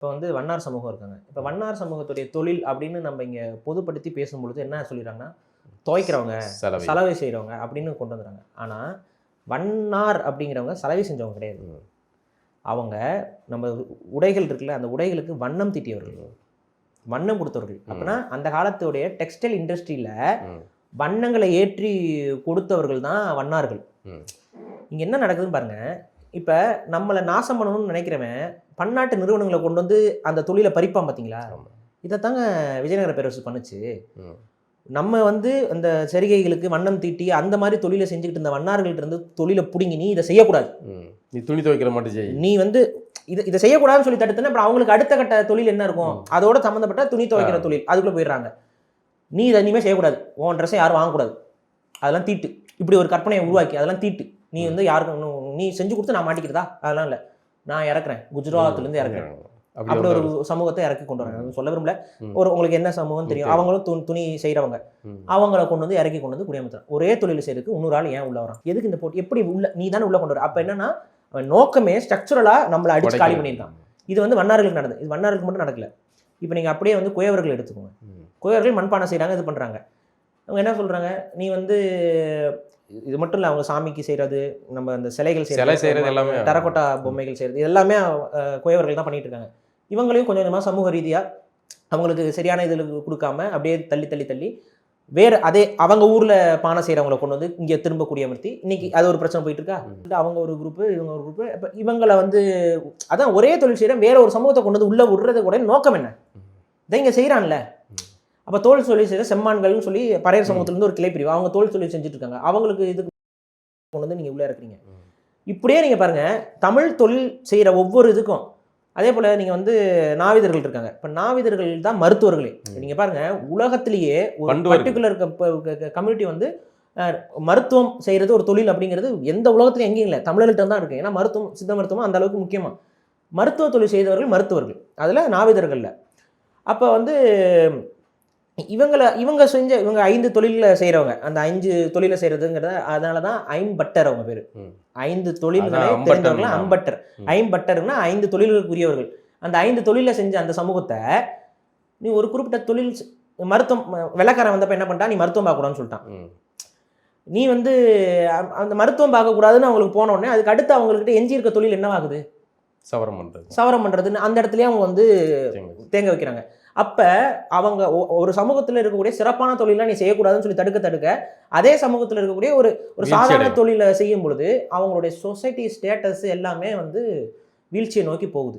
இப்போ வந்து வண்ணார் சமூகம் இருக்காங்க. இப்போ வண்ணார் சமூகத்துடைய தொழில் அப்படின்னு நம்ம இங்கே பொதுப்படுத்தி பேசும்பொழுது என்ன சொல்லிடுறாங்கன்னா துவைக்கிறவங்க செலவு. செய்கிறவங்க அப்படின்னு கொண்டு வந்துடுறாங்க. ஆனால் வண்ணார் அப்படிங்கிறவங்க சலவை செஞ்சவங்க கிடையாது. அவங்க நம்ம உடைகள் இருக்குல்ல அந்த உடைகளுக்கு வண்ணம் தீட்டியவர்கள். வண்ணம் கொடுத்தவர்கள். அப்படின்னா அந்த காலத்துடைய டெக்ஸ்டைல் இண்டஸ்ட்ரியில். வண்ணங்களை ஏற்றி கொடுத்தவர்கள் தான் வண்ணார்கள். இங்கே என்ன நடக்குதுன்னு பாருங்க. இப்போ நம்மளை நாசம் பண்ணணும்னு நினைக்கிறவன் பன்னாட்டு நிறுவனங்களை கொண்டு வந்து அந்த தொழிலை பறிப்பான் பார்த்தீங்களா ஆமா. இதைத்தாங்க விஜயநகர பேரரசு பண்ணுச்சு. நம்ம வந்து அந்த சரிகைகளுக்கு வண்ணம் தீட்டி அந்த மாதிரி தொழிலை செஞ்சுக்கிட்டு இருந்த வண்ணார்கள்ட்ட இருந்து தொழிலை பிடுங்கி நீ இதை செய்யக்கூடாது. நீ துணி துவைக்கிற மட்டும் செய். நீ வந்து இது இதை செய்யக்கூடாதுன்னு சொல்லி தடுத்தனா அப்புறம் அவங்களுக்கு அடுத்த கட்ட தொழில் என்ன இருக்கும். அதோட சம்மந்தப்பட்ட துணி துவைக்கிற. தொழில். அதுக்குள்ள போயிடுறாங்க. நீ இதை இனிமேல் செய்யக்கூடாது. உன் ட்ரெஸ்ஸை யாரும் வாங்கக்கூடாது. அதெல்லாம் தீட்டு. இப்படி ஒரு கற்பனையை உருவாக்கி அதெல்லாம் தீட்டு. நீ வந்து யாருக்கும் நீ செஞ்சு கொடுத்து நான் மாட்டிக்கிறதா? அதெல்லாம் இல்லை. நான் இறக்குறேன். குஜராத்ல இருந்து இறக்குறேன். அப்படி ஒரு சமூகத்தை இறக்கி கொண்டு வராங்க. அது சொல்ல விரும்பல. ஒரு உங்களுக்கு என்ன சமூகம் தெரியும். அவங்களும் துணி துணி செய்கிறவங்க. அவங்கள கொண்டு வந்து இறக்கி கொண்டு வந்து குடியமர்த்துறான் ஒரே தொழில் செய்யறதுக்கு இன்னொரு ஆள் ஏன் உள்ள வரான்? எதுக்கு இந்த போட்டி? எப்படி உள்ள நீ தானே உள்ள கொண்டு வர? அப்ப என்னன்னா நோக்கமே ஸ்ட்ரக்சரலா நம்மளை அடிச்சு காலி பண்ணியிருக்கான் இது வந்து வண்ணார்களுக்கு நடந்தது. இது வண்ணார்களுக்கு மட்டும் நடக்கல. இப்போ நீங்க அப்படியே வந்து குயவர்கள் எடுத்துக்கோங்க. குயவர்கள் மண்பானை செய்றாங்க இது பண்றாங்க. அவங்க என்ன சொல்றாங்க? நீ வந்து இது மட்டும் இல்லை அவங்க சாமிக்கு செய்யறது நம்ம அந்த சிலைகள் சிலை செய்யறது எல்லாமே. டரக்கோட்டா பொம்மைகள் செய்யறது இது எல்லாமே குயவர்கள் தான் பண்ணிட்டு இருக்காங்க. இவங்களையும் கொஞ்சம் கொஞ்சமாக சமூக ரீதியா அவங்களுக்கு சரியான இதில் கொடுக்காம அப்படியே தள்ளி தள்ளி தள்ளி வேற அதே அவங்க ஊர்ல பானை செய்கிறவங்கள கொண்டு வந்து இங்கே திரும்ப குடியமர்த்தி இன்னைக்கு அது ஒரு பிரச்சனை போயிட்டு இருக்கா? ம். அவங்க ஒரு குரூப் இவங்க ஒரு குரூப் இப்போ இவங்களை வந்து அதான் ஒரே தொழில் செய்கிற வேற ஒரு சமூகத்தை கொண்டு வந்து உள்ள விடுறது கூட நோக்கம் என்ன. இதை இங்கே செய்கிறான்ல. அப்போ தோல் தொழில் செய்கிற செம்மான்கள்னு சொல்லி பறையர் சமூகத்துலேருந்து ஒரு கிளை பிரிவு. அவங்க தோல் தொழில் செஞ்சுட்டு இருக்காங்க அவங்களுக்கு இதுக்கு கொண்டு வந்து நீங்கள் உள்ளே இருக்கிறீங்க. இப்படியே நீங்கள் பாருங்க தமிழ் தொழில் செய்கிற ஒவ்வொரு இதுக்கும் அதே போல் நீங்கள் வந்து நாவிதர்கள் இருக்காங்க. இப்போ நாவிதர்கள் தான் மருத்துவர்களே. நீங்கள் பாருங்க உலகத்திலேயே ஒரு. பர்டிகுலர் கம்யூனிட்டி வந்து மருத்துவம் செய்கிறது ஒரு தொழில் அப்படிங்கிறது எந்த உலகத்துலையும் எங்கேயும் இல்லை. தமிழர்கள்ட்ட தான் இருக்குது ஏன்னா மருத்துவம் சித்த மருத்துவம் அந்த அளவுக்கு முக்கியமாக மருத்துவ தொழில் செய்தவர்கள் மருத்துவர்கள். அதில் நாவிதர்களில் அப்போ வந்து இவங்கள இவங்க செஞ்ச இவங்க ஐந்து தொழிலில் செய்கிறவங்க அந்த அஞ்சு தொழிலை செய்கிறதுங்கிறத அதனால தான் ஐம்பட்டர் அவங்க பேர். ஐந்து தொழில்களை அம்பட்டர். ஐம்பட்டர்னா ஐந்து தொழில்களுக்குரியவர்கள். அந்த ஐந்து தொழிலை செஞ்ச அந்த சமூகத்தை நீ ஒரு குறிப்பிட்ட தொழில் மருத்துவம் வெள்ளைக்காரன் வந்தப்ப என்ன பண்ணிட்டான்? நீ மருத்துவம் பார்க்கக்கூடாதுன்னு சொல்லிட்டான். நீ வந்து அந்த மருத்துவம் பார்க்கக்கூடாதுன்னு அவங்களுக்கு போன உடனே அதுக்கு அடுத்து அவங்கக்கிட்ட எஞ்சி இருக்க தொழில் என்னவாகுது? சவரம் பண்றது. சவரம் பண்ணுறதுன்னு அந்த இடத்துலயே அவங்க வந்து. தேங்க வைக்கிறாங்க. அப்போ அவங்க ஒரு சமூகத்தில் இருக்கக்கூடிய சிறப்பான தொழிலாம் நீ செய்யக்கூடாதுன்னு சொல்லி தடுக்க தடுக்க அதே சமூகத்தில் இருக்கக்கூடிய ஒரு ஒரு சாதாரண. தொழிலை செய்யும் பொழுது அவங்களுடைய சொசைட்டி ஸ்டேட்டஸ் எல்லாமே வந்து வீழ்ச்சியை நோக்கி போகுது.